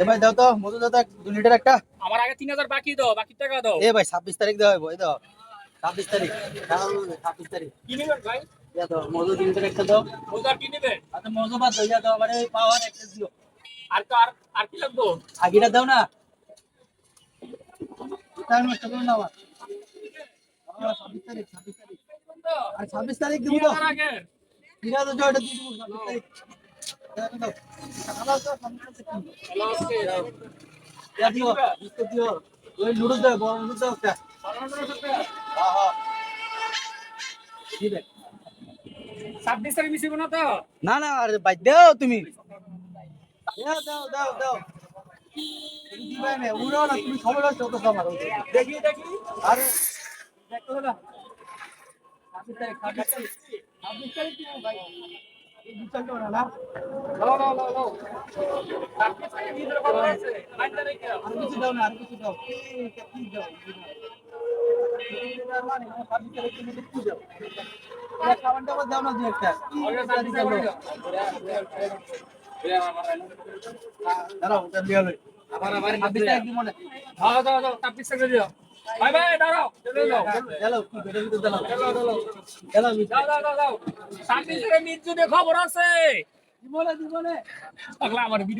এ ভাই দাও তো মধু দাও দু লিটার একটা। আমার আগে তিন হাজার বাকি দাও বাকি টাকা দাও। এ ভাই ছাব্বিশ তারিখ দেওয়া এই দাও ছাব্বিশ তারিখ। ছাব্বিশ তারিখ। কি নেবেন ভাই? দাও মধু দু লিটার একটা দাও। ওজার কি নেবেন আচ্ছা মধু বাদ দাও দাও মানে পাওয়ার একটা দিও আর তো আর আর কি লাগবো? আগিটা দাও না। টাইম নষ্ট করো না আমার ছাব্বিশ তারিখ ছাব্বিশ তারিখ। আর ছাব্বিশ তারিখ দিব তিন তো হাজার আগে ফিরা তো জয়টা দিয়ে দিব ছাব্বিশ তারিখ। নুডলস দাও বড় না তো না না আরে ভাই দাও তুমি। দাও দাও দাও দাও। দিবে না না তুমি খবর আছে কত সময় দেখি দেখি। আরে দেখো না ছাব্বিশ তারিখ ছাব্বিশ তারিখ ভাই খাবারটা আবার দাও না দু একটা দাঁড়াও আবার আবার দিও। ভাই ভাই দাঁড়াও দাঁড়াও কি বেটা ভিতর ভিতর দাও দাও দাও দাও ছাব্বিশ তারিখ মির্জুনে খবর আছে। জীবনে জীবনে পাগলা আমার ভিডিও